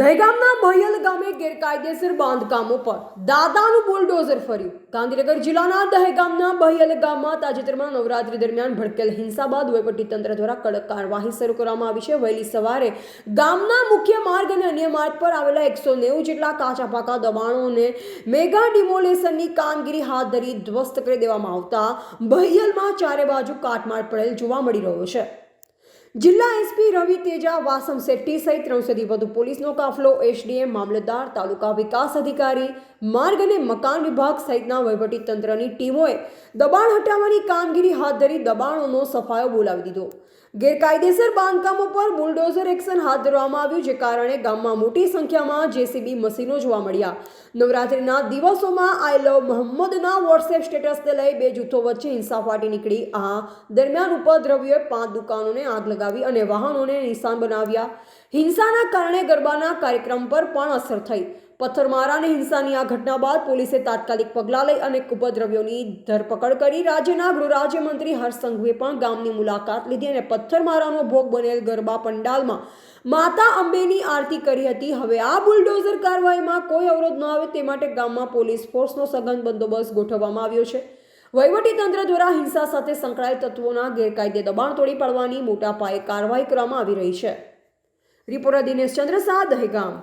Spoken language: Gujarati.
દહેગામના મહિયલ ગામે ગેરકાયદેસર બાંધકામો પર દાદાનું બુલડોઝર ફર્યું. ગાંધીનગર જિલ્લાના દહેગામના બહિયલ ગામમાં તાજેતરમાં નવરાત્રી દરમિયાન ભડકેલ હિંસા બાદ વહીવટીતંત્ર દ્વારા કડક કાર્યવાહી શરૂ કરવામાં આવી છે. વહેલી સવારે ગામના મુખ્ય માર્ગ અને અન્ય માર્ગ પર આવેલા એકસો નેવું જેટલા કાચા પાકા દબાણોને મેગા ડિમોલેશનની કામગીરી હાથ ધરી ધ્વસ્ત કરી દેવામાં આવતા બહિયલમાં ચારે બાજુ કાટમાળ પડેલ જોવા મળી રહ્યો છે. જિલ્લા એસપી રવિ તેજા વાસમ શેટ્ટી સહિત ત્રણસોથી વધુ પોલીસનો કાફલો એસડીએમ મામલતદાર, તાલુકા વિકાસ અધિકારી, માર્ગ અને મકાન વિભાગ સહિતના વહીવટી તંત્રની ટીમોએ દબાણ હટાવવાની કામગીરી હાથ ધરી દબાણોનો સફાયો બોલાવી દીધો. ગેરકાયદેસર બાંધકામો પર બુલડોઝર એક્શન હાથ ધરવામાં આવ્યું, જે કારણે ગામમાં મોટી સંખ્યામાં જેસીબી મશીનો જોવા મળ્યા. નવરાત્રિના દિવસોમાં આઈ લવ મોહમ્મદના વોટ્સએપ સ્ટેટસને લઈ બે જૂથો વચ્ચે હિંસા ફાટી નીકળી. આ દરમિયાન ઉપદ્રવીઓએ પાંચ દુકાનોને આગ લગાવી અને વાહનોને નિશાન બનાવ્યા. હિંસાના કારણે ગરબાના કાર્યક્રમ પર પણ અસર થઈ. પથ્થરમારા અને હિંસાની આ ઘટના બાદ પોલીસે તાત્કાલિક પગલાં લઈ અને ઉપદ્રવ્યોની ધરપકડ કરી. રાજ્યના ગૃહ રાજ્યમંત્રી હર્ષ પણ ગામની મુલાકાત લીધી અને પથ્થરમારાનો ભોગ બનેલ ગરબા પંડાલમાં માતા અંબેની આરતી કરી હતી. હવે આ બુલડોઝર કાર્યવાહીમાં કોઈ અવરોધ ન આવે તે માટે ગામમાં પોલીસ ફોર્સનો સઘન બંદોબસ્ત ગોઠવવામાં આવ્યો છે. વહીવટી તંત્ર દ્વારા હિંસા સાથે સંકળાયેલ તત્વોના ગેરકાયદે દબાણ તોડી પાડવાની મોટા પાયે કાર્યવાહી કરવામાં આવી રહી છે. રિપોર્ટર દિનેશ ચંદ્ર શાહ, દહેગામ.